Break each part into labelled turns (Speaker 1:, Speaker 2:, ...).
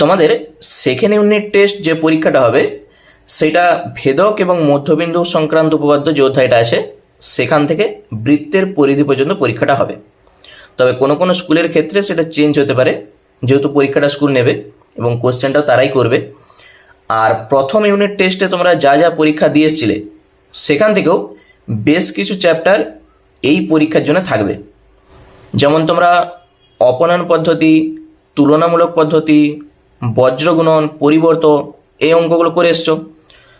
Speaker 1: তোমাদের second unit test যে পরীক্ষাটা হবে, সেটা ভেদক এবং মধ্যবিন্দু সংক্রান্ত উপপাদ্য যে অধ্যায়টা আছে, সেখান থেকে বৃত্তের পরিধি পর্যন্ত পরীক্ষাটা হবে। তবে কোনো কোনো স্কুলের ক্ষেত্রে সেটা চেঞ্জ হতে পারে, যেহেতু পরীক্ষাটা স্কুল নেবে এবং কোশ্চেনটাও তারাই করবে। আর প্রথম ইউনিট টেস্টে তোমরা যা যা পরীক্ষা দিয়ে এসছিলে, সেখান থেকেও বেশ কিছু চ্যাপ্টার এই পরীক্ষার জন্য থাকবে। যেমন তোমরা অপনয়ন পদ্ধতি, তুলনামূলক পদ্ধতি বজ্রগুণন, পরিবর্ত, এই অঙ্কগুলো করে এসছো।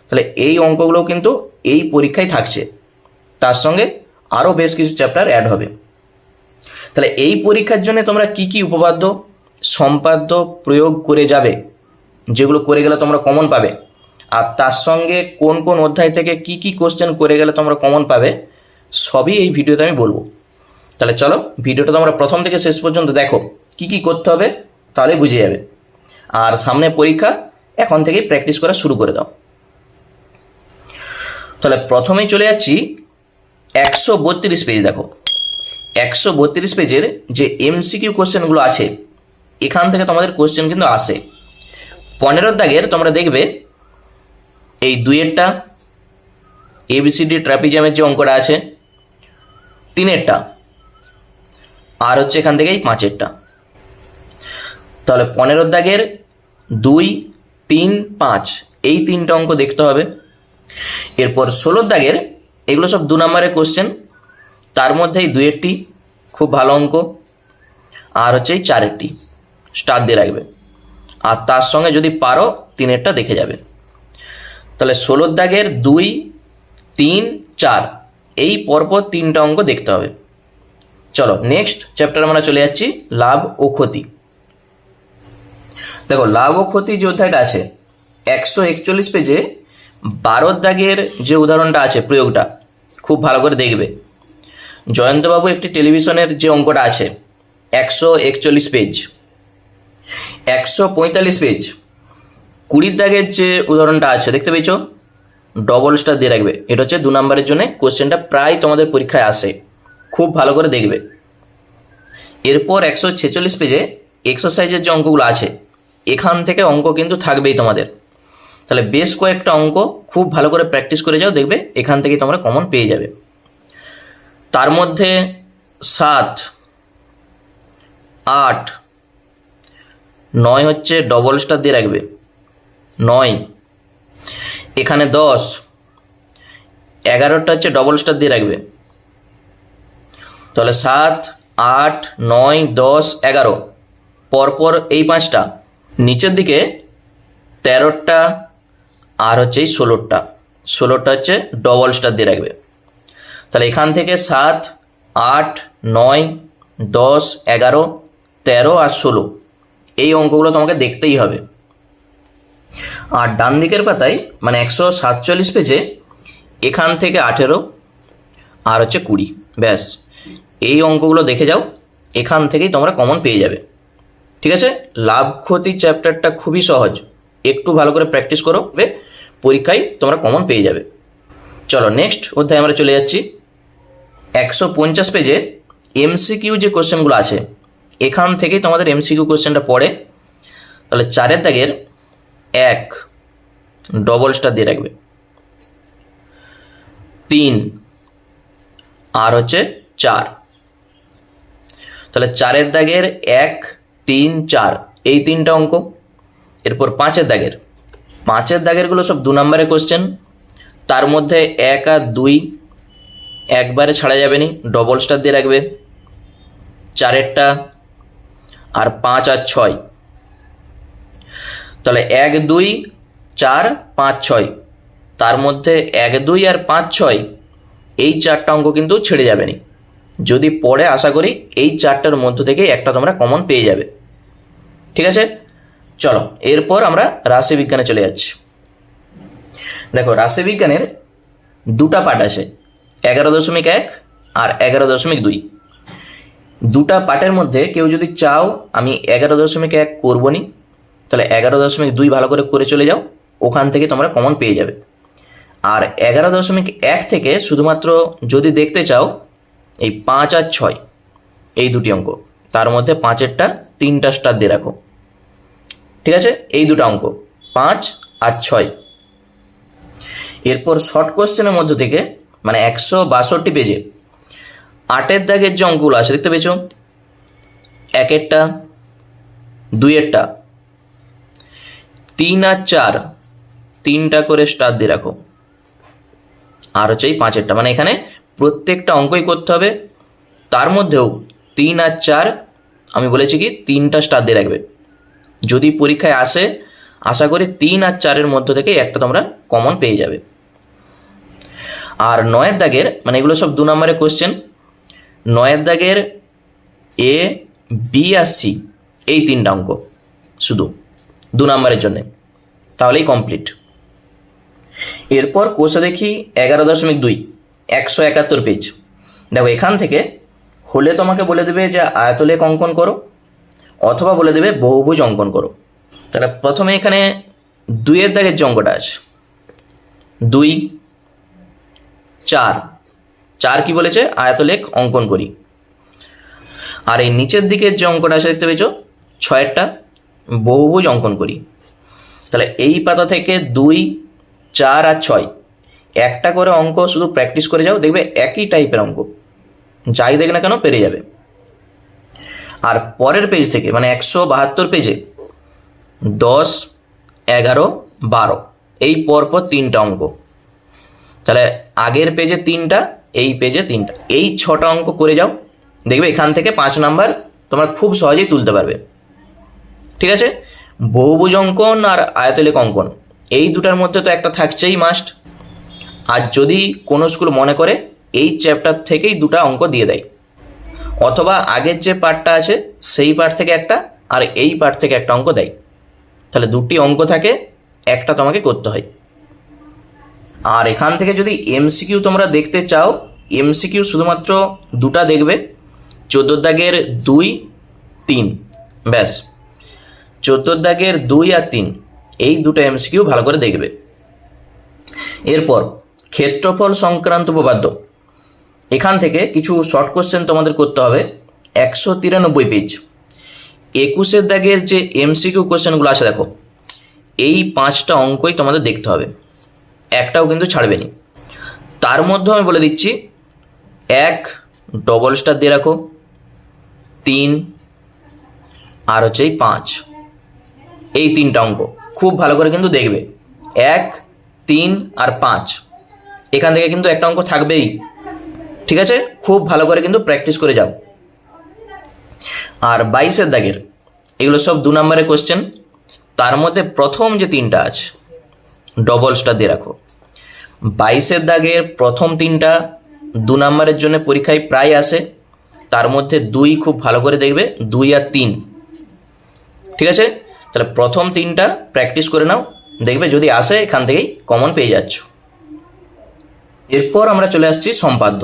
Speaker 1: তাহলে এই অঙ্কগুলো কিন্তু এই পরীক্ষায় থাকছে। তার সঙ্গে আরও বেশ কিছু চ্যাপ্টার অ্যাড হবে। তাহলে এই পরীক্ষার জন্য তোমরা কি কি উপপাদ্য, সম্পাদ্য প্রয়োগ করে যাবে, যেগুলো করে গেলে তোমরা কমন পাবে? আর তার সঙ্গে কোন কোন অধ্যায় থেকে কি কি কোশ্চেন করে গেলে তোমরা কমন পাবে, সবই এই ভিডিওতে আমি বলব। তাহলে চলো, ভিডিওটা তোমরা প্রথম থেকে শেষ পর্যন্ত দেখো, কি কি করতে হবে, তাহলে বুঝে যাবে। আর সামনে পরীক্ষা, এখন থেকেই প্র্যাকটিস করা শুরু করে দাও। তাহলে প্রথমেই চলে যাচ্ছি একশো বত্রিশ পেজ দেখো। একশো বত্রিশ পেজের যে এমসিকিউ কোশ্চেনগুলো আছে, এখান থেকে তোমাদের কোশ্চেন কিন্তু আসে। পনেরো দাগের তোমরা দেখবে, এই দুইয়েরটা এবিসিডি ট্রাপিজামের যে অঙ্কটা আছে, তিনেরটা, আর হচ্ছে এখান থেকে এই পাঁচেরটা। তাহলে পনেরো দাগের দুই, তিন, পাঁচ, এই তিনটা অঙ্ক দেখতে হবে। এরপর ষোলোর দাগের, এগুলো সব দু নম্বরের কোশ্চেন তার মধ্যে এই দুয়েরটি খুব ভালো অঙ্ক, আর হচ্ছে এই চারেরটি স্টার দিয়ে রাখবে। আর তার সঙ্গে যদি পারো তিনেরটা দেখে যাবে। তাহলে ষোলোর দাগের দুই, তিন, চার, এই পরপর তিনটা অঙ্ক দেখতে হবে। চলো নেক্সট চ্যাপ্টার আমরা চলে যাচ্ছি, লাভ ও ক্ষতি। দেখো, লাভ ও ক্ষতি যে অধ্যায়টা আছে, একশো একচল্লিশ পেজে বারোর দাগের যে উদাহরণটা আছে প্রয়োগটা, খুব ভালো করে দেখবে। জয়ন্তবাবু একটি টেলিভিশনের যে অঙ্কটা আছে, একশো একচল্লিশ পেজ, একশো পঁয়তাল্লিশ পেজ, কুড়ির দাগের যে উদাহরণটা আছে, দেখতে পেয়েছ? ডবল স্টার দিয়ে রাখবে। এটা হচ্ছে দু নম্বরের জন্য কোশ্চেনটা প্রায় তোমাদের পরীক্ষায় আসে। খুব ভালো করে দেখবে। এরপর একশো ছেচল্লিশ পেজে এক্সারসাইজের যে অঙ্কগুলো আছে এখান থেকে অঙ্ক কিন্তু থাকবেই তোমাদের। তাহলে বেশ কয়েকটা অঙ্ক খুব ভালো করে প্র্যাকটিস করে যাও, দেখবে এখান থেকেই তোমরা কমন পেয়ে যাবে। তার মধ্যে সাত, আট, নয় হচ্ছে ডবল স্টার দিয়ে রাখবে। নয়, এখানে দশ, এগারোটা হচ্ছে ডবল স্টার দিয়ে রাখবে। তাহলে সাত, আট, নয়, দশ, এগারো, পরপর এই পাঁচটা। নিচের দিকে তেরোটা, আর হচ্ছে এই ষোলোটা। ষোলোটা হচ্ছে ডবল স্টার দিয়ে রাখবে। তাহলে এখান থেকে সাত, আট, নয়, দশ, এগারো, তেরো আর ষোলো। এই অঙ্কগুলো তোমাকে দেখতেই হবে। আর ডান দিকের পাতায় মানে একশো সাতচল্লিশ পেজে এখান থেকে আঠেরো, আর হচ্ছে কুড়ি। ব্যাস। এই অঙ্কগুলো দেখে যাও। এখান থেকেই তোমরা কমন পেয়ে যাবে। ঠিক আছে? লাভ ক্ষতি চ্যাপ্টারটা খুবই সহজ। একটু ভালো করে প্র্যাকটিস করো পরীক্ষায় তোমরা কমন পেয়ে যাবে। চলো নেক্সট অধ্যায় আমরা চলে যাচ্ছি। একশো পঞ্চাশ পেজে এমসিকিউ যে কোশ্চেনগুলো আছে, এখান থেকেই তোমাদের এমসিকিউ কোশ্চেনটা পড়ে। তাহলে চারের দাগের এক ডবল স্টার দিয়ে রাখবে। তিন আর হচ্ছে চার। তাহলে চারের দাগের এক তিন, চার, এই তিনটা অঙ্ক। এরপর পাঁচের দাগের। পাঁচের দাগেরগুলো সব দু নম্বরের কোশ্চেন তার মধ্যে এক আর দুই একবারে ছাড়া যাবে নি ডবল স্টার দিয়ে রাখবে। চারেরটা আর পাঁচ আর ছয়। তাহলে এক, দুই, চার, পাঁচ, ছয়। তার মধ্যে এক, দুই আর পাঁচ, ছয়, এই চারটা অঙ্ক কিন্তু ছেড়ে যাবে নি। যদি পড়ে আশা করি এই চারটার মধ্য থেকে একটা তোমরা কমন পেয়ে যাবে। ঠিক আছে? চলো, এরপর আমরা রাশিবিজ্ঞানে চলে যাচ্ছি। দেখো রাশিবিজ্ঞানের দুটা পার্ট আছে, এগারো দশমিক এক আর এগারো দশমিক দুই। দুটা পার্টের মধ্যে কেউ যদি চাও আমি এগারো দশমিক এক করব নি, তাহলে এগারো দশমিক দুই ভালো করে করে চলে যাও, ওখান থেকে তোমরা কমন পেয়ে যাবে। আর এগারো দশমিক এক থেকে শুধুমাত্র যদি দেখতে চাও এই পাঁচ আর ছয়, এই দুটি অঙ্ক। তার মধ্যে পাঁচেরটা, তিনটা স্টার দিয়ে রাখো। ঠিক আছে? এই দুটো অঙ্ক, পাঁচ আর ছয়। এরপর শর্ট কোয়েশ্চেনের মধ্য থেকে মানে একশো বাষট্টি পেজে আটের দাগের যে অঙ্কগুলো আছে, দেখতে পেয়েছ? একেরটা, দুইয়েরটা। তিন আর চার, তিনটা করে স্টার দিয়ে রাখো। আর হচ্ছে এই পাঁচেরটা। মানে এখানে প্রত্যেকটা অঙ্কই করতে হবে। তার মধ্যেও তিন আর চার, আমি বলেছি কি, তিনটা স্টার দিয়ে রাখবে। যদি পরীক্ষায় আসে, আশা করি তিন আর চারের মধ্য থেকে একটা তোমরা কমন পেয়ে যাবে। আর নয়ের দাগের মানে এগুলো সব দু নম্বরের কোশ্চেন নয়ের দাগের এ বি আর সি এই তিনটা অঙ্ক, শুধু দু নম্বরের জন্যে। তাহলেই কমপ্লিট এরপর কোষে দেখি এগারো দশমিক দুই। একশো একাত্তর পেজ দেখো, এখান থেকে হলে তোমাকে বলে দেবে যে আয়তলেখ অঙ্কন করো, অথবা বলে দেবে বহুভুজ অঙ্কন করো। তাহলে প্রথমে এখানে দুইয়ের দাগের যে অঙ্কটা আছে, দুই, চার চার কি বলেছে? আয়তলেখ অঙ্কন করি। আর এই নিচের দিকের যে অঙ্কটা আছে দেখতে পেয়েছ, ছয়েরটা বহুভুজ অঙ্কন করি। তাহলে এই পাতা থেকে দুই, চার আর ছয় একটা করে অঙ্ক শুধু প্র্যাকটিস করে যাও, দেখবে একই টাইপের অঙ্ক। যাই দেখ না কেন পেরে যাবে। আর পরের পেজ থেকে মানে একশো বাহাত্তর পেজে দশ, এগারো, বারো, এই পরপর তিনটা অঙ্ক। তাহলে আগের পেজে তিনটা, এই পেজে তিনটা। এই ছটা অঙ্ক করে যাও, দেখবে এখান থেকে পাঁচ নাম্বার তোমার খুব সহজেই তুলতে পারবে। ঠিক আছে? বহুভুজ অঙ্কন আর আয়তলিক অঙ্কন, এই দুটার মধ্যে তো একটা থাকছেই মাস্ট আর যদি কোনো স্কুল মনে করে এই চ্যাপ্টার থেকেই দুটা অঙ্ক দিয়ে দেয়, অথবা আগের যে পার্টটা আছে সেই পার্ট থেকে একটা আর এই পার্ট থেকে একটা অঙ্ক দেয়, তাহলে দুটি অঙ্ক থাকে, একটা তোমাকে করতে হয়। আর এখান থেকে যদি এমসিকিউ তোমরা দেখতে চাও এমসিকিউ শুধুমাত্র দুটা দেখবে, চোদ্দোর দাগের দুই, তিন, ব্যাস। চোদ্দোর দাগের দুই আর তিন, এই দুটো এমসিকিউ ভালো করে দেখবে। এরপর ক্ষেত্রফল সংক্রান্ত উপপাদ্য। এখান থেকে কিছু শর্ট কোশ্চেন তোমাদের করতে হবে। একশো তিরানব্বই পেজ একুশের দাগের যে এমসিকিউ কোশ্চেনগুলো আছে দেখো, এই পাঁচটা অঙ্কই তোমাদের দেখতে হবে। একটাও কিন্তু ছাড়বে নি তার মধ্যে আমি বলে দিচ্ছি, এক ডবল স্টার দিয়ে রাখো, তিন আর হচ্ছে এই পাঁচ। এই তিনটা অঙ্ক। খুব ভালো করে কিন্তু দেখবে। এক, তিন আর পাঁচ। এখান থেকে কিন্তু একটা অঙ্ক থাকবেই। ঠিক আছে? খুব ভালো করে কিন্তু প্র্যাকটিস করে যাও। আর বাইশের দাগের, এগুলো সব দু নম্বরের কোশ্চেন তার মধ্যে প্রথম যে তিনটা আছে ডবল স্টার দিয়ে রাখো। বাইশের দাগের প্রথম তিনটা দু নম্বরের জন্য পরীক্ষায় প্রায় আসে। তার মধ্যে দুই খুব ভালো করে দেখবে, দুই আর তিন। ঠিক আছে? তাহলে প্রথম তিনটা প্র্যাকটিস করে নাও। দেখবে যদি আসে, এখান থেকেই কমন পেয়ে যাচ্ছ। এরপর আমরা চলে আসছি সম্পাদ্য।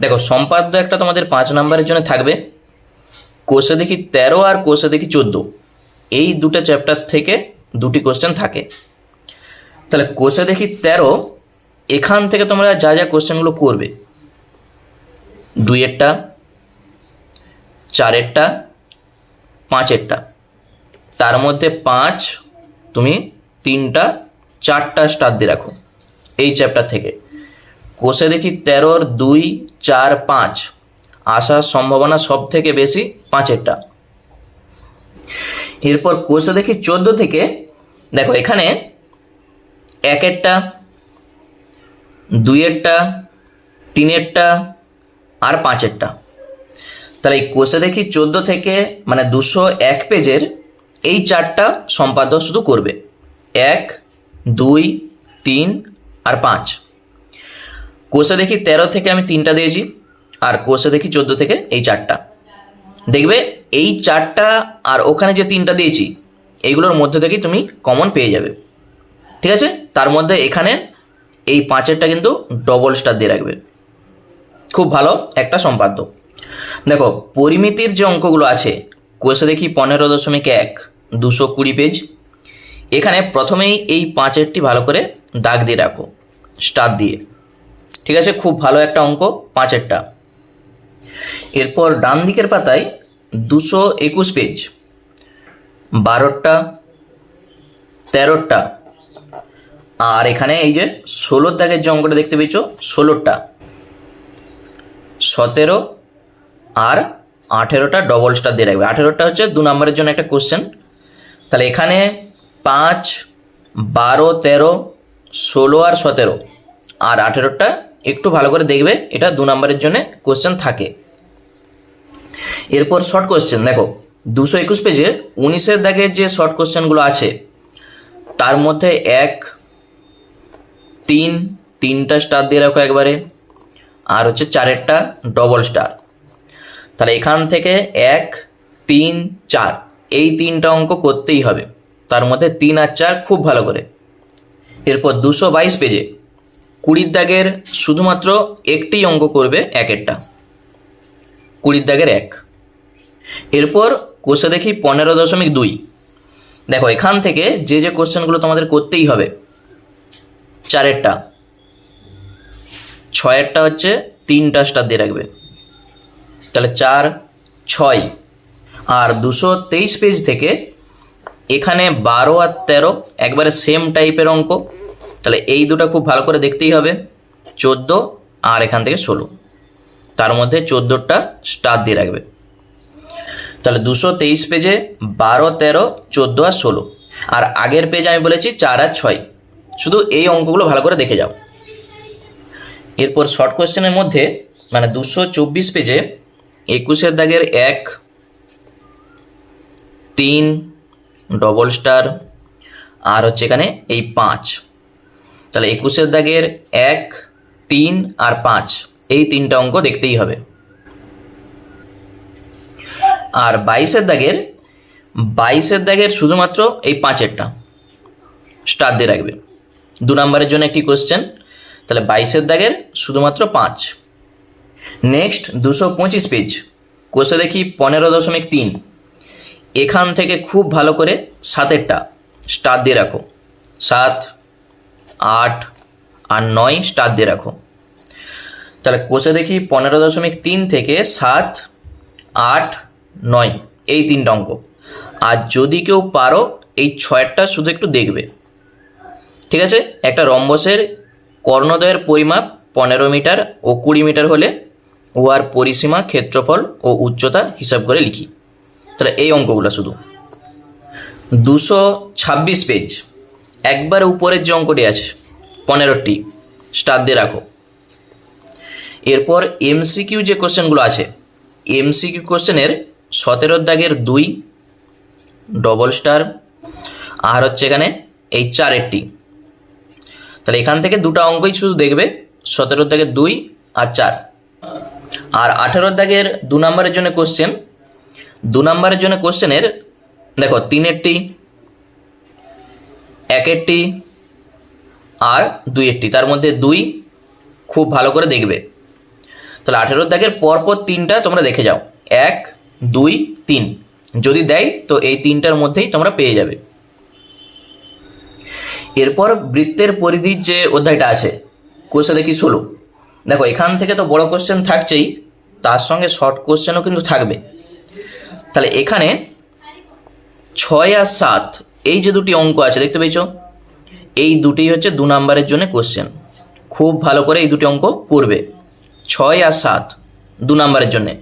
Speaker 1: দেখো, সম্পাদ্য একটা তোমাদের পাঁচ নাম্বারের জন্য থাকবে। কোষে দেখি তেরো আর কোষে দেখি চোদ্দ। এই দুটো চ্যাপ্টার থেকে দুটি কোশ্চেন থাকে। তাহলে কোষে দেখি তেরো, এখান থেকে তোমরা যা যা কোশ্চেনগুলো করবে। দুইয়েরটা চারেরটা পাঁচেরটা তার মধ্যে পাঁচ, তুমি তিনটা, চারটা স্টার দিয়ে রাখো। এই চ্যাপ্টার থেকে। কোষে দেখি তেরোর দুই, চার, পাঁচ। আসার সম্ভাবনা সব থেকে বেশি পাঁচেরটা। এরপর কোষে দেখি চোদ্দ থেকে, দেখো এখানে একেরটা, দুইয়েরটা, তিনেরটা আর পাঁচেরটা। তাহলে এই কোষে দেখি চোদ্দ থেকে মানে দুশো এক পেজের এই চারটা সম্পাদ্য শুধু করবে। এক, দুই, তিন আর পাঁচ। কোষে দেখি তেরো থেকে আমি তিনটা দিয়েছি, আর কোষে দেখি চোদ্দ থেকে এই চারটা। দেখবে এই চারটা আর ওখানে যে তিনটা দিয়েছি এইগুলোর মধ্যে থেকেই তুমি কমন পেয়ে যাবে। ঠিক আছে? তার মধ্যে এখানে এই পাঁচেরটা কিন্তু ডবল স্টার দিয়ে রাখবে। খুব ভালো একটা সম্পাদ্য। দেখো, পরিমিতির যে অঙ্কগুলো আছে, কোষে দেখি পনেরো দশমিক এক, দুশো কুড়ি পেজ এখানে প্রথমেই এই পাঁচেরটি ভালো করে দাগ দিয়ে রাখো স্টার দিয়ে। ঠিক আছে? খুব ভালো একটা অঙ্ক, পাঁচেরটা। এরপর ডান দিকের পাতায় দুশো একুশ পেজ বারোটা তেরোটা আর এখানে এই যে ষোলোর দাগের যে অঙ্কটা দেখতে পেয়েছ ষোলোটা সতেরো আর আঠেরোটা ডবল স্টার দিয়ে রাখবে। আঠেরোটা হচ্ছে দু নম্বরের জন্য একটা কোশ্চেন তাহলে এখানে পাঁচ, বারো, তেরো, ষোলো আর সতেরো, আর আঠেরোটা একটু ভালো করে দেখবে, এটা দু নম্বরের জন্য কোশ্চেন থাকে। এরপর শর্ট কোশ্চেন দেখো, দুশো একুশ পেজে উনিশের দাগের যে শর্ট কোশ্চেনগুলো আছে, তার মধ্যে এক, তিন, তিনটা স্টার দিয়ে রাখো একবারে, আর হচ্ছে চারেরটা ডবল স্টার তাহলে এখান থেকে এক, তিন, চার, এই তিনটা অঙ্ক করতেই হবে। তার মধ্যে তিন আর চার খুব ভালো করে। এরপর দুশো বাইশ পেজে কুড়ির দাগের শুধুমাত্র একটি অঙ্ক করবে একেরটা। কুড়ির দাগের এক। এরপর কোষে দেখি পনেরো দশমিক দুই। দেখো, এখান থেকে যে যে কোশ্চেনগুলো তোমাদের করতেই হবে, চারেরটা। ছয়েরটা হচ্ছে তিনটা স্টার দিয়ে রাখবে। তাহলে চার, ছয়। আর দুশো তেইশ পেজ থেকে এখানে বারো আর তেরো একবারে সেম টাইপের অঙ্ক। তাহলে এই দুটো খুব ভালো করে দেখতেই হবে। চোদ্দ আর এখান থেকে ষোলো। তার মধ্যে চোদ্দোটা স্টার দিয়ে রাখবে। তাহলে দুশো তেইশ পেজে বারো, তেরো, চোদ্দ আর ষোলো। আর আগের পেজ আমি বলেছি চার আর ছয়। শুধু এই অঙ্কগুলো ভালো করে দেখে যাও। এরপর শর্ট কোয়েশ্চেনের মধ্যে মানে দুশো চব্বিশ পেজে একুশের দাগের এক, তিন ডবল স্টার আর হচ্ছে এখানে এই পাঁচ। তাহলে একুশের দাগের এক, তিন আর পাঁচ, এই তিনটা অঙ্ক দেখতেই হবে। আর বাইশের দাগের বাইশের দাগের শুধুমাত্র এই পাঁচেরটা স্টার দিয়ে রাখবে। দু নম্বরের জন্য একটি কোশ্চেন তাহলে বাইশের দাগের শুধুমাত্র পাঁচ। নেক্সট দুশো পঁচিশ পেজ কোষে দেখি পনেরো দশমিক তিন। এখান থেকে খুব ভালো করে সাতেরটা স্টার দিয়ে রাখো। সাত আট আর নয় স্টার দিয়ে রাখো। তাহলে কোষে দেখি পনেরো দশমিক তিন থেকে সাত, আট, নয়, এই তিনটা অঙ্ক। আর যদি কেউ পারো, এই ছয়টা শুধু একটু দেখবে। ঠিক আছে? একটা রম্বসের কর্ণদয়ের পরিমাপ পনেরো মিটার ও কুড়ি মিটার হলে উহার পরিসীমা, ক্ষেত্রফল ও উচ্চতা হিসাব করে লিখি। তাহলে এই অঙ্কগুলো শুধু। দুশো ছাব্বিশ পেজ একবার উপরের যে অঙ্কটি আছে, পনেরোটি স্টার দিয়ে রাখো। এরপর এমসিকিউ যে কোশ্চেনগুলো আছে এমসিকিউ কোশ্চেনের সতেরোর দাগের দুই ডবল স্টার আর হচ্ছে এখানে এই চারেরটি। তাহলে এখান থেকে দুটো অঙ্কই শুধু দেখবে সতেরোর দাগের দুই আর চার। আর আঠেরোর দাগের দু নম্বরের জন্য কোশ্চেন দু নম্বরের জন্য কোশ্চেনের দেখো তিনেরটি একেরটি আর দুইয়েরটি তার মধ্যে দুই খুব ভালো করে দেখবে। তাহলে আঠেরোর দাগের পরপর তিনটা তোমরা দেখে যাও। এক, দুই, তিন। যদি দেয়, তো এই তিনটার মধ্যেই তোমরা পেয়ে যাবে। এরপর বৃত্তের পরিধির যে অধ্যায়টা আছে কোষে দেখি ষোলো? দেখো, এখান থেকে তো বড় কোশ্চেন থাকছেই, তার সঙ্গে শর্ট কোশ্চেনও কিন্তু থাকবে। তাহলে এখানে ছয় আর সাত এই যে দুটি অঙ্ক আছে, দেখতে পেয়েছ? এই দুটি হচ্ছে দু নম্বরের জন্য কোশ্চেন খুব ভালো করে এই দুটি অঙ্ক করবে। ছয় আর সাত, দু নম্বরের জন্যে।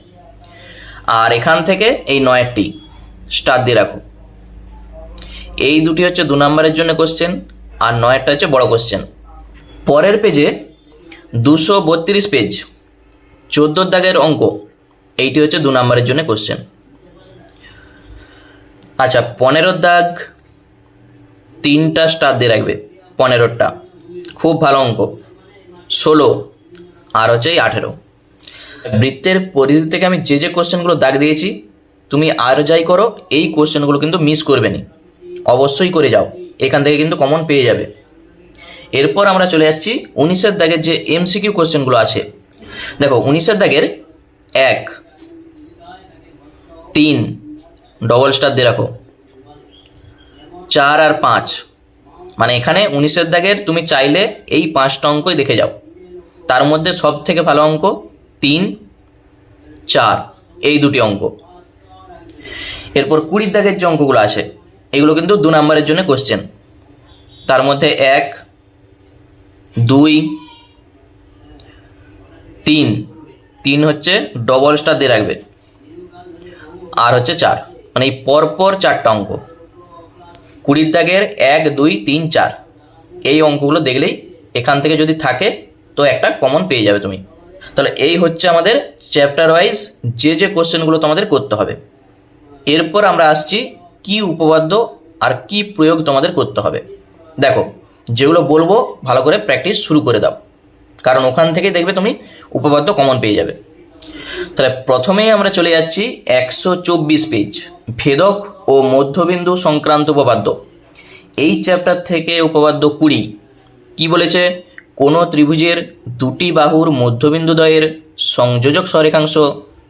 Speaker 1: আর এখান থেকে এই নয়েরটি স্টার দিয়ে রাখো। এই দুটি হচ্ছে দু নম্বরের জন্য কোশ্চেন আর নয়েরটা হচ্ছে বড় কোশ্চেন পরের পেজে দুশো বত্রিশ পেজ চোদ্দোর দাগের অঙ্ক, এইটি হচ্ছে দু নম্বরের জন্য কোশ্চেন আচ্ছা পনেরো দাগ তিনটা স্টার দিয়ে রাখবে, পনেরোটা। খুব ভালো অঙ্ক। ষোলো, আর হচ্ছে এই আঠেরো। বৃত্তের পরিধি থেকে আমি যে যে কোশ্চেনগুলো দাগ দিয়েছি, তুমি আর যাই করো, এই কোশ্চেনগুলো কিন্তু মিস করবে না। অবশ্যই করে যাও, এখান থেকে কিন্তু কমন পেয়ে যাবে। এরপর আমরা চলে যাচ্ছি উনিশের দাগের যে এমসিকিউ কোশ্চেনগুলো আছে। দেখো, উনিশের দাগের এক, তিন ডবল স্টার দিয়ে রাখো। চার আর পাঁচ। মানে এখানে উনিশের দাগের তুমি চাইলে এই পাঁচটা অঙ্কই দেখে যাও। তার মধ্যে সব থেকে ভালো অঙ্ক তিন, চার, এই দুটি অঙ্ক। এরপর কুড়ির দাগের যে অঙ্কগুলো আছে, এগুলো কিন্তু দু নম্বরের জন্য কোশ্চেন তার মধ্যে এক, দুই, তিন। তিন হচ্ছে ডবল স্টার দিয়ে রাখবে। আর হচ্ছে চার। মানে এই পরপর চারটা অঙ্ক। কুড়ির দাগের এক, দুই, তিন, চার। এই অঙ্কগুলো দেখলেই এখান থেকে যদি থাকে, তো একটা কমন পেয়ে যাবে তুমি। তাহলে এই হচ্ছে আমাদের চ্যাপ্টার ওয়াইজ যে যে কোশ্চেনগুলো তোমাদের করতে হবে। এরপর আমরা আসছি কি উপপাদ্য আর কি প্রয়োগ তোমাদের করতে হবে। দেখো, যেগুলো বলব, ভালো করে প্র্যাকটিস শুরু করে দাও। কারণ ওখান থেকে দেখবে তুমি উপপাদ্য কমন পেয়ে যাবে। তাহলে প্রথমেই আমরা চলে যাচ্ছি একশো চব্বিশ পেজ ভেদক ও মধ্যবিন্দু সংক্রান্ত উপপাদ্য। এই চ্যাপ্টার থেকে উপপাদ্য কুড়ি, কি বলেছে? কোনো ত্রিভুজের দুটি বাহুর মধ্যবিন্দুদ্বয়ের সংযোজক সরেখাংশ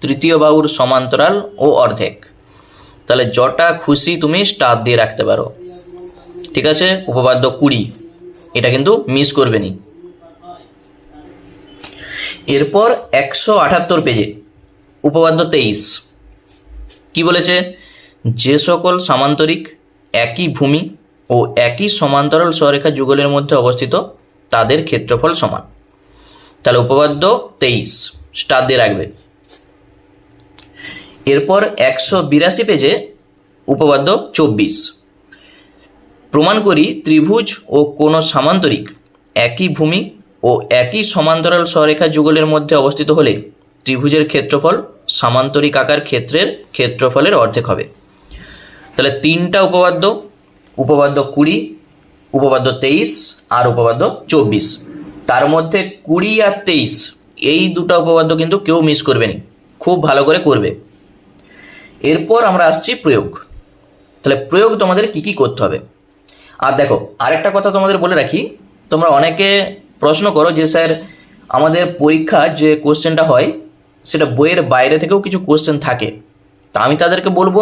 Speaker 1: তৃতীয় বাহুর সমান্তরাল ও অর্ধেক। তাহলে যটা খুশি তুমি স্টার দিয়ে রাখতে পারো। ঠিক আছে? উপপাদ্য কুড়ি, এটা কিন্তু মিস করবে নি। এরপর একশো আটাত্তর পেজে উপপাদ্য তেইশ। কি বলেছে? যে সকল সামান্তরিক একই ভূমি ও একই সমান্তরাল সরেখা যুগলের মধ্যে অবস্থিত, তাদের ক্ষেত্রফল সমান। তাহলে উপপাদ্য তেইশ, স্টার দিয়ে রাখবে। এরপর একশো বিরাশি পেজে উপপাদ্য চব্বিশ। প্রমাণ করি, ত্রিভুজ ও কোনো সামান্তরিক একই ভূমি ও একই সমান্তরাল সরেখা যুগলের মধ্যে অবস্থিত হলে ত্রিভুজের ক্ষেত্রফল সামান্তরিক আকার ক্ষেত্রের ক্ষেত্রফলের অর্ধেক হবে। তাহলে তিনটা উপপাদ্য উপপাদ্য কুড়ি, উপপাদ্য তেইশ আর উপপাদ্য চব্বিশ। তার মধ্যে কুড়ি আর তেইশ, এই দুটো উপপাদ্য কিন্তু কেউ মিস করবে না। খুব ভালো করে করবে। এরপর আমরা আসছি প্রয়োগ। তাহলে প্রয়োগ তোমাদের কি কি করতে হবে? আর দেখো, আরেকটা কথা তোমাদের বলে রাখি, তোমরা অনেকে প্রশ্ন করো যে, স্যার, আমাদের পরীক্ষা যে কোশ্চেনটা হয় সেটা বইয়ের বাইরে থেকেও কিছু কোশ্চেন থাকে। তা আমি তাদেরকে বলব,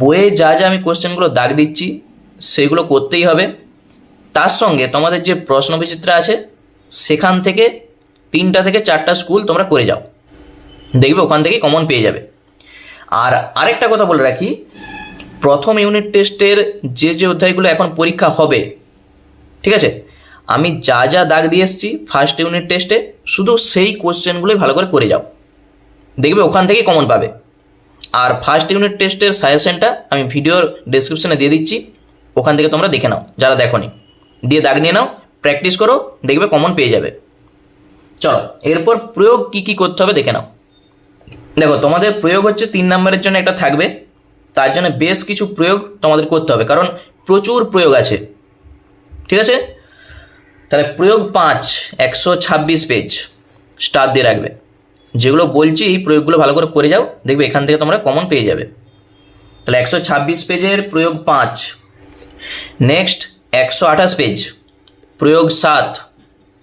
Speaker 1: বইয়ে যা যা আমি কোশ্চেনগুলো দাগ দিচ্ছি, সেগুলো করতেই হবে। তার সঙ্গে তোমাদের যে প্রশ্ন বিচিত্রা আছে, সেখান থেকে তিনটা থেকে চারটা স্কুল তোমরা করে যাও। দেখবে ওখান থেকে কমন পেয়ে যাবে। আর আরেকটা কথা বলে রাখি, প্রথম ইউনিট টেস্টের যে যে অধ্যায়গুলো এখন পরীক্ষা হবে, ঠিক আছে? আমি যা যা দাগ দিয়ে এসেছি ফার্স্ট ইউনিট টেস্টে শুধু সেই কোশ্চেনগুলোই ভালো করে করে যাও। দেখবে ওখান থেকে কমন পাবে। আর ফার্স্ট ইউনিট টেস্টের সাজেশনটা আমি ভিডিওর ডেসক্রিপশনে দিয়ে দিচ্ছি। ওখান থেকে তোমরা দেখে নাও, যারা দেখোনি। দিয়ে দাগ নিয়ে নাও প্র্যাকটিস করো, দেখবে কমন পেয়ে যাবে। চলো, এরপর প্রয়োগ কি কি করতে হবে দেখে নাও। দেখো, তোমাদের প্রয়োগ হচ্ছে তিন নম্বরের জন্য একটা থাকবে। তার জন্য বেশ কিছু প্রয়োগ তোমাদের করতে হবে, কারণ প্রচুর প্রয়োগ আছে। ঠিক আছে? তাহলে প্রয়োগ পাঁচ, একশো ছাব্বিশ পেজ স্টার দিয়ে রাখবে। যেগুলো বলছি এই প্রয়োগগুলো ভালো করে করে যাও, দেখবে এখান থেকে তোমরা কমন পেয়ে যাবে। তাহলে একশো ছাব্বিশ পেজের প্রয়োগ পাঁচ। নেক্সট একশো আঠাশ পেজ। প্রয়োগ সাত।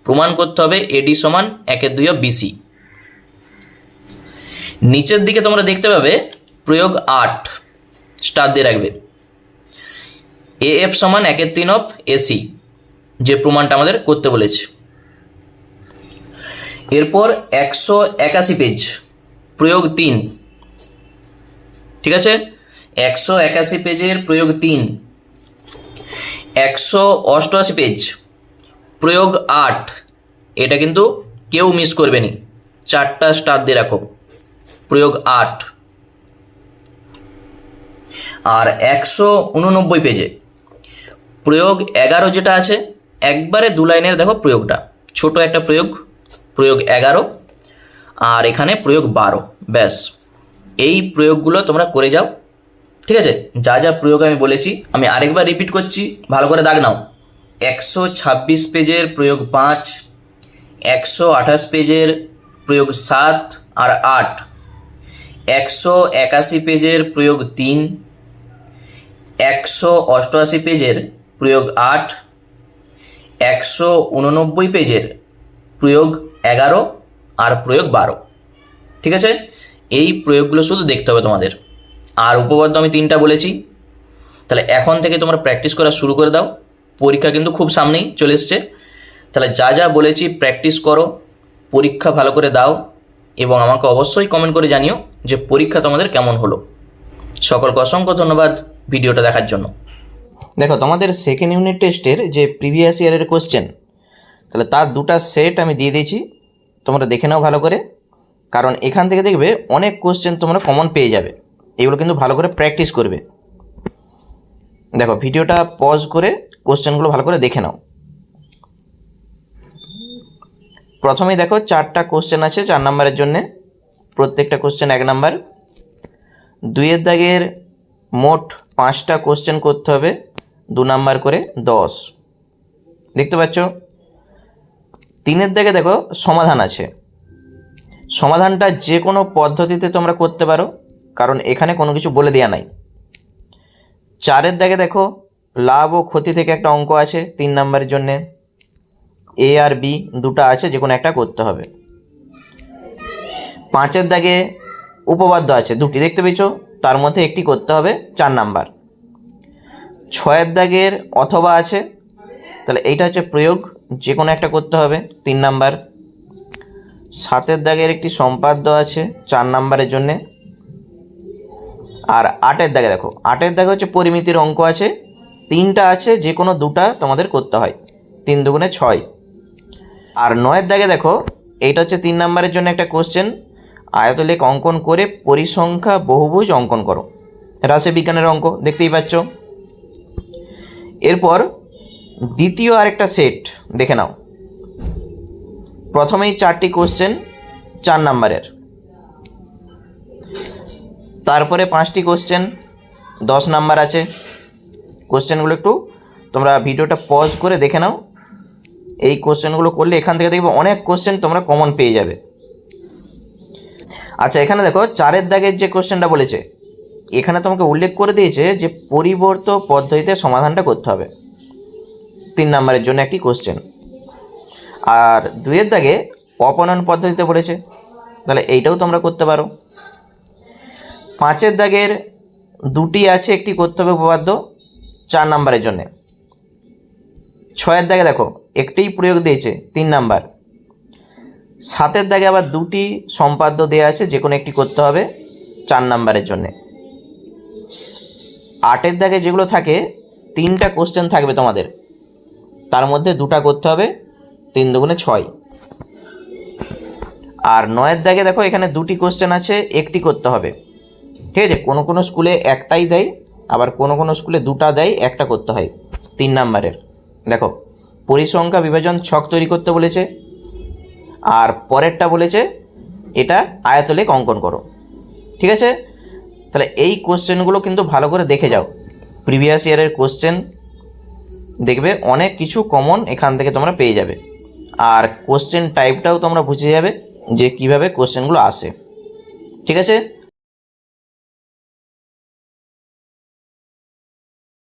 Speaker 1: প্রমাণ করতে হবে এডি সমান একের দুই বিসি নিচের দিকে তোমরা দেখতে পাবে প্রয়োগ আট। স্টার দিয়ে রাখবে। এ এফ সমান একের তিন অফ এসি যে প্রমাণটা আমাদের করতে বলেছে। এরপর একশো একাশি পেজ প্রয়োগ তিন। ঠিক আছে? একশো একাশি পেজের প্রয়োগ তিন। একশো অষ্টআশি পেজ প্রয়োগ আট। এটা কিন্তু কেউ মিস করবে নি। চারটা স্টার দিয়ে রাখো। প্রয়োগ আট। আর একশো উননব্বই পেজে প্রয়োগ এগারো যেটা আছে, একবারে দু লাইনের দেখো প্রয়োগটা। ছোট একটা প্রয়োগ। প্রয়োগ এগারো, আর এখানে প্রয়োগ বারো। ব্যাস। এই প্রয়োগগুলো তোমরা করে যাও। ঠিক আছে? যা যা প্রয়োগ আমি বলেছি, আমি আরেকবার রিপিট করছি। ভালো করে দাগ নাও। একশো ছাব্বিশ পেজের প্রয়োগ পাঁচ, একশো আঠাশ পেজের প্রয়োগ সাত আর আট, একশো একাশি পেজের প্রয়োগ তিন, একশো অষ্টআশি পেজের প্রয়োগ আট, একশো উননব্বই পেজের প্রয়োগ এগারো আর প্রয়োগ বারো। ঠিক আছে? এই প্রয়োগগুলো শুধু দেখতে হবে তোমাদের। আর উপপাদ্য আমি তিনটা বলেছি। তাহলে এখন থেকে তোমরা প্র্যাকটিস করা শুরু করে দাও। পরীক্ষা কিন্তু খুব সামনেই চলে এসছে। তাহলে যা যা বলেছি প্র্যাকটিস করো, পরীক্ষা ভালো করে দাও এবং আমাকে অবশ্যই কমেন্ট করে জানিও যে পরীক্ষা তোমাদের কেমন হলো। সকলকে অসংখ্য ধন্যবাদ ভিডিওটা দেখার জন্য। দেখো, তোমাদের সেকেন্ড ইউনিট টেস্টের যে প্রিভিয়াস ইয়ারের কোশ্চেন তাহলে তার দুটা সেট আমি দিয়ে দিয়েছি। তোমরা দেখে নাও ভালো করে। কারণ এখান থেকে দেখবে অনেক কোশ্চেন তোমরা কমন পেয়ে যাবে। এগুলো কিন্তু ভালো করে প্র্যাকটিস করবে। দেখো, ভিডিওটা পজ করে কোশ্চেনগুলো ভালো করে দেখে নাও। প্রথমেই দেখো, চারটা কোশ্চেন আছে চার নাম্বারের জন্যে। প্রত্যেকটা কোশ্চেন এক নাম্বার। দুইয়ের দাগের মোট পাঁচটা কোশ্চেন করতে হবে। দু নাম্বার করে দশ। দেখতে পাচ্ছ? তিনের দাগে দেখো সমাধান আছে। সমাধানটা যে কোনো পদ্ধতিতে তোমরা করতে পারো, কারণ এখানে কোনো কিছু বলে দেওয়া নাই। চারের দাগে দেখো, লাভ ও ক্ষতি থেকে একটা অঙ্ক আছে তিন নাম্বারের জন্যে। এ আর বি দুটো আছে, যে কোনো একটা করতে হবে। পাঁচের দাগে উপপাদ্য আছে দুটি, দেখতে পেয়েছ? তার মধ্যে একটি করতে হবে চার নাম্বার। ছয়ের দাগের অথবা আছে, তাহলে এইটা হচ্ছে প্রয়োগ। যে কোনো একটা করতে হবে। তিন নাম্বার, সাতের দাগের একটি সম্পাদ্য আছে চার নাম্বারের জন্যে। আর আটের দাগে দেখো, আটের দাগে হচ্ছে পরিমিতির অঙ্ক আছে। তিনটা আছে যে কোনো দুটা তোমাদের করতে হয়। তিন দুগুণে ছয়। আর নয়ের দাগে দেখো, এইটা হচ্ছে তিন নাম্বারের জন্য একটা কোশ্চেন আয়তলেখ অঙ্কন করে পরিসংখ্যা বহুভুজ অঙ্কন করো। রাশি বিজ্ঞানের অঙ্ক, দেখতেই পাচ্ছ। এরপর দ্বিতীয় আরেকটা সেট দেখে নাও। প্রথমেই চারটি কোশ্চেন চার নাম্বারের তারপরে পাঁচটি কোশ্চেন দশ নাম্বার আছে। কোশ্চেনগুলো একটু তোমরা ভিডিওটা পজ করে দেখে নাও। এই কোশ্চেনগুলো করলে এখান থেকে দেখবে অনেক কোশ্চেন তোমরা কমন পেয়ে যাবে। আচ্ছা এখানে দেখো, চারের দাগের যে কোশ্চেনটা বলেছে, এখানে তোমাকে উল্লেখ করে দিয়েছে যে পরিবর্ত পদ্ধতিতে সমাধানটা করতে হবে। তিন নাম্বারের জন্য একটি কোশ্চেন আর দুইয়ের দাগে অপনয়ন পদ্ধতিতে বলেছে। তাহলে এইটাও তোমরা করতে পারো। পাঁচের দাগের দুটি আছে, একটি করতে হবে উপপাদ্য চার নাম্বারের জন্যে। ছয়ের দাগে দেখো, একটিই প্রয়োগ দিয়েছে, তিন নাম্বার। সাতের দাগে আবার দুটি সম্পাদ্য দেওয়া আছে, যে কোনো একটি করতে হবে চার নাম্বারের জন্যে। আটের দাগে যেগুলো থাকে, তিনটা কোশ্চেন থাকবে তোমাদের। তার মধ্যে দুটা করতে হবে, তিন দুগুণে ছয়। আর নয়ের দাগে দেখো, এখানে দুটি কোশ্চেন আছে, একটি করতে হবে। ঠিক আছে? কোনো কোনো স্কুলে একটাই দেয়, আবার কোনো কোনো স্কুলে দুটা দেয়, একটা করতে হয়। তিন নাম্বারের। দেখো, পরিসংখ্যা বিভাজন ছক তৈরি করতে বলেছে, আর পরেরটা বলেছে, এটা আয়তলেখ অঙ্কন করো। ঠিক আছে? তাহলে এই কোশ্চেনগুলো কিন্তু ভালো করে দেখে যাও। প্রিভিয়াস ইয়ারের কোশ্চেন দেখবে অনেক কিছু কমন এখান থেকে তোমরা পেয়ে যাবে। আর কোশ্চেন টাইপটাও তোমরা বুঝে যাবে যে কীভাবে কোশ্চেনগুলো আসে। ঠিক আছে?